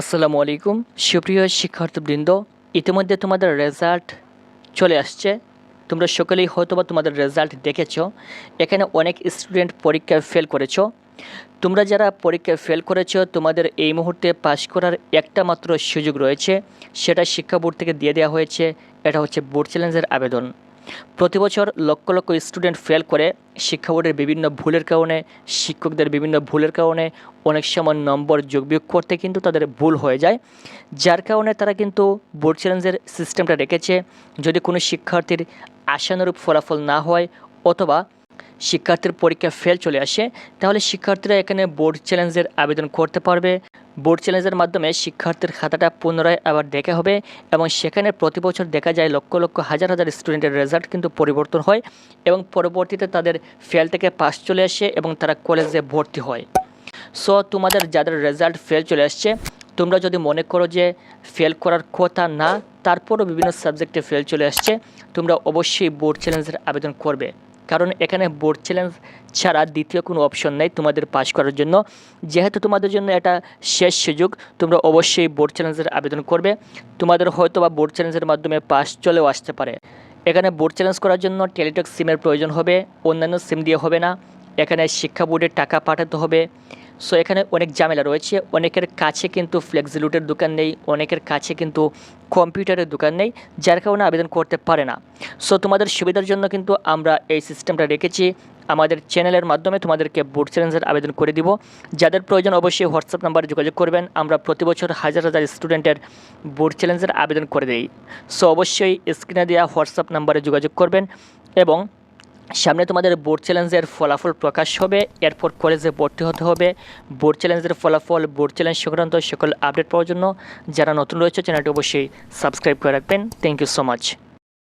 আসসালামু আলাইকুম। সুপ্রিয় শিক্ষার্থীবৃন্দ, ইতিমধ্যে তোমাদের রেজাল্ট চলে আসছে। তোমরা সকলেই হয়তোবা তোমাদের রেজাল্ট দেখেছ। এখানে অনেক স্টুডেন্ট পরীক্ষায় ফেল করেছ। তোমরা যারা পরীক্ষায় ফেল করেছ, তোমাদের এই মুহূর্তে পাশ করার একটা মাত্র সুযোগ রয়েছে। সেটা শিক্ষা বোর্ড থেকে দিয়ে দেওয়া হয়েছে। এটা হচ্ছে বোর্ড চ্যালেঞ্জের আবেদন। প্রতি বছর লক্ষ লক্ষ স্টুডেন্ট ফেল করে শিক্ষা বোর্ডের বিভিন্ন ভুলের কারণে, শিক্ষকদের বিভিন্ন ভুলের কারণে অনেক সময় নম্বর যোগবিয়োগ করতে কিন্তু তাদের ভুল হয়ে যায়। যার কারণে তারা কিন্তু বোর্ড চ্যালেঞ্জের সিস্টেমটা রেখেছে। যদি কোনো শিক্ষার্থীর আশানুরূপ ফলাফল না হয় অথবা শিক্ষার্থীর পরীক্ষা ফেল চলে আসে, তাহলে শিক্ষার্থীরা এখানে বোর্ড চ্যালেঞ্জের আবেদন করতে পারবে। বোর্ড চ্যালেঞ্জের মাধ্যমে শিক্ষার্থীর খাতাটা পুনরায় আবার দেখা হবে এবং সেখানে প্রতি বছর দেখা যায় লক্ষ লক্ষ হাজার হাজার স্টুডেন্টের রেজাল্ট কিন্তু পরিবর্তন হয় এবং পরবর্তীতে তাদের ফেল থেকে পাস চলে আসে এবং তারা কলেজে ভর্তি হয়। সো তোমাদের যাদের রেজাল্ট ফেল চলে আসছে, তোমরা যদি মনে করো যে ফেল করার কথা না, তারপরও বিভিন্ন সাবজেক্টে ফেল চলে আসছে, তোমরা অবশ্যই বোর্ড চ্যালেঞ্জের আবেদন করবে। কারণ এখানে বোর্ড চ্যালেঞ্জ ছাড়া দ্বিতীয় কোনো অপশন নেই তোমাদের পাস করার জন্য। যেহেতু তোমাদের জন্য এটা শেষ সুযোগ, তোমরা অবশ্যই বোর্ড চ্যালেঞ্জের আবেদন করবে। তোমাদের হয়তো বা বোর্ড চ্যালেঞ্জের মাধ্যমে পাস চলেও আসতে পারে। এখানে বোর্ড চ্যালেঞ্জ করার জন্য টেলিটক সিমের প্রয়োজন হবে, অন্যান্য সিম দিয়ে হবে না। এখানে শিক্ষা বোর্ডের টাকা পাঠাতে হবে। সো এখানে অনেক ঝামেলা রয়েছে। অনেকের কাছে কিন্তু ফ্লেক্সিলুটের দোকান নেই, অনেকের কাছে কিন্তু কম্পিউটারের দোকান নেই, যার কারণে আবেদন করতে পারে না। সো তোমাদের সুবিধার জন্য কিন্তু আমরা এই সিস্টেমটা রেখেছি। আমাদের চ্যানেলের মাধ্যমে তোমাদেরকে বোর্ড চ্যালেঞ্জের আবেদন করে দিব। যাদের প্রয়োজন অবশ্যই হোয়াটসঅ্যাপ নাম্বারে যোগাযোগ করবেন। আমরা প্রতি বছর হাজার হাজার স্টুডেন্টের বোর্ড চ্যালেঞ্জের আবেদন করে দিই। সো অবশ্যই স্ক্রিনে দেওয়া হোয়াটসঅ্যাপ নাম্বারে যোগাযোগ করবেন এবং সামনে তোমাদের বোর্ড চ্যালেঞ্জের ফলাফল প্রকাশ হবে, এরপর কলেজে ভর্তি হতে হবে। বোর্ড চ্যালেঞ্জের ফলাফল বোর্ড চ্যালেঞ্জ সংক্রান্ত সকল আপডেট পাওয়ার জন্য, যারা নতুন রয়েছে চ্যানেলটি অবশ্যই সাবস্ক্রাইব করে রাখবেন। Thank you so much